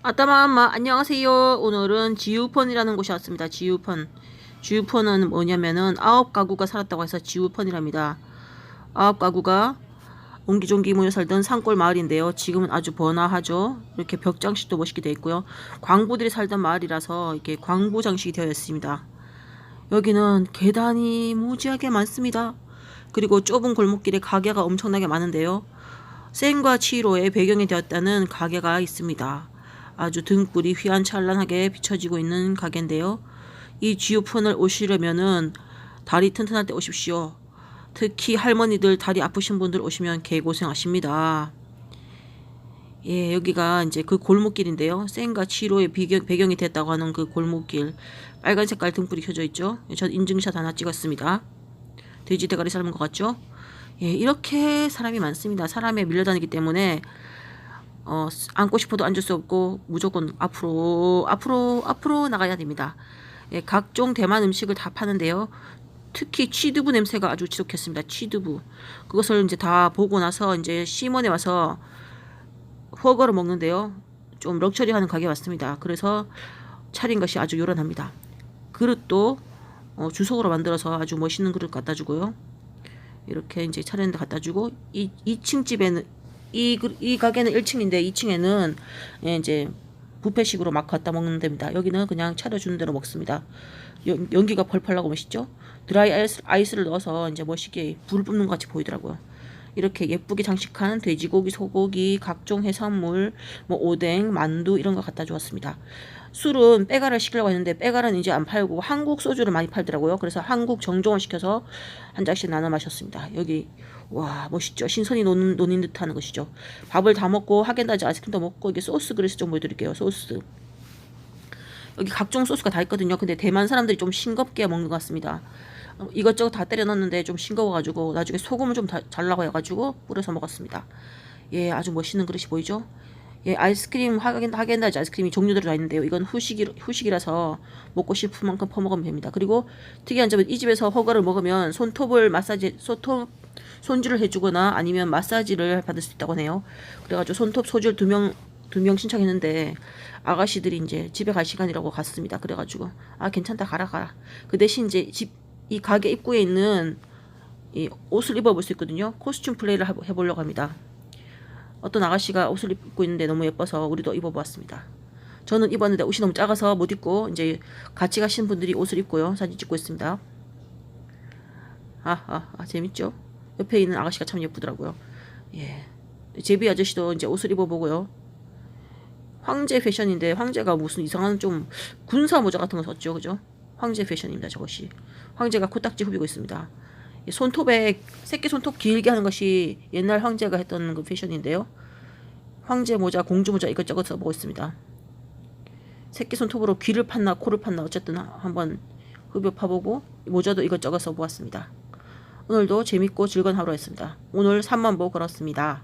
아따마마 안녕하세요. 오늘은 지우펀이라는 곳이 왔습니다. 지우펀. 지우펀은 뭐냐면은 아홉 가구가 살았다고 해서 지우펀이랍니다. 아홉 가구가 옹기종기 모여 살던 산골 마을인데요. 지금은 아주 번화하죠. 이렇게 벽장식도 멋있게 되어 있고요. 광부들이 살던 마을이라서 이렇게 광부 장식이 되어 있습니다. 여기는 계단이 무지하게 많습니다. 그리고 좁은 골목길에 가게가 엄청나게 많은데요. 센과 치로의 배경이 되었다는 가게가 있습니다. 아주 등불이 휘황찬란하게 비춰지고 있는 가게인데요. 이 지우펀을 오시려면은 다리 튼튼할 때 오십시오. 특히 할머니들 다리 아프신 분들 오시면 개고생하십니다. 예, 여기가 이제 그 골목길인데요. 센과 치로의 배경, 배경이 됐다고 하는 그 골목길. 빨간 색깔 등불이 켜져 있죠. 예, 전 인증샷 하나 찍었습니다. 돼지 대가리 삶은 것 같죠? 예, 이렇게 사람이 많습니다. 사람에 밀려다니기 때문에 어, 앉고 싶어도 앉을 수 없고 무조건 앞으로 앞으로 앞으로 나가야 됩니다. 예, 각종 대만 음식을 다 파는데요. 특히 취두부 냄새가 아주 지독했습니다. 취두부. 그것을 이제 다 보고 나서 이제 시몬에 와서 허거를 먹는데요. 좀 럭셔리하는 가게 왔습니다. 그래서 차린 것이 아주 요란합니다. 그릇도 어, 주석으로 만들어서 아주 멋있는 그릇 갖다 주고요. 이렇게 이제 차례는데 갖다 주고 이 2층 집에는 이, 그- 이 가게는 1층인데 2층에는 예, 이제 부페식으로 막 갖다 먹는 데입니다. 여기는 그냥 차려주는 대로 먹습니다. 연, 연기가 펄펄 나고 멋있죠? 드라이 아이스, 아이스를 넣어서 이제 멋있게 불을 뿜는 것 같이 보이더라고요. 이렇게 예쁘게 장식한 돼지고기, 소고기, 각종 해산물, 뭐 오뎅, 만두 이런 거 갖다 주었습니다. 술은 빼가를 시키려고 했는데 빼가는 이제 안 팔고 한국 소주를 많이 팔더라고요. 그래서 한국 정종을 시켜서 한 잔씩 나눠 마셨습니다. 여기 와 멋있죠. 신선이 노는, 노는 듯하는 것이죠. 밥을 다 먹고 하겐다즈 아이스크림도 먹고 이게 소스 그릇을 좀 보여드릴게요. 소스. 여기 각종 소스가 다 있거든요. 근데 대만 사람들이 좀 싱겁게 먹는 것 같습니다. 어, 이것저것 다 때려 넣었는데 좀 싱거워가지고 나중에 소금을 좀 다- 잘라고 해가지고 뿌려서 먹었습니다. 예, 아주 멋있는 그릇이 보이죠? 예, 아이스크림 하겐 하겐 다즈 아이스크림이 종류대로 다 있는데요. 이건 후식이 후식이라서 먹고 싶은 만큼 퍼먹으면 됩니다. 그리고 특이한 점은 이 집에서 허가를 먹으면 손톱을 마사지 손톱 손질을 해주거나 아니면 마사지를 받을 수 있다고 하네요. 그래가지고 손톱 소질 두명 두 명 신청했는데 아가씨들이 이제 집에 갈 시간이라고 갔습니다. 그래가지고 아 괜찮다 가라 가라. 그 대신 이제 집 이 가게 입구에 있는 이 옷을 입어볼 수 있거든요. 코스튬 플레이를 해보- 해보려고 합니다. 어떤 아가씨가 옷을 입고 있는데 너무 예뻐서 우리도 입어보았습니다. 저는 입었는데 옷이 너무 작아서 못 입고 이제 같이 가신 분들이 옷을 입고요 사진 찍고 있습니다. 아, 아, 아 재밌죠? 옆에 있는 아가씨가 참 예쁘더라고요. 예, 제비 아저씨도 이제 옷을 입어보고요. 황제 패션인데 황제가 무슨 이상한 좀 군사 모자 같은 거 썼죠, 그죠? 황제 패션입니다, 저것이. 황제가 코딱지 후비고 있습니다. 이 손톱에 새끼 손톱 길게 하는 것이 옛날 황제가 했던 그 패션인데요. 황제 모자, 공주 모자 이것저것 써보고 있습니다. 새끼 손톱으로 귀를 팠나 코를 팠나 어쨌든 한번 흡입 파보고 모자도 이것저것 써보았습니다. 오늘도 재밌고 즐거운 하루였습니다. 오늘 3만 보 걸었습니다.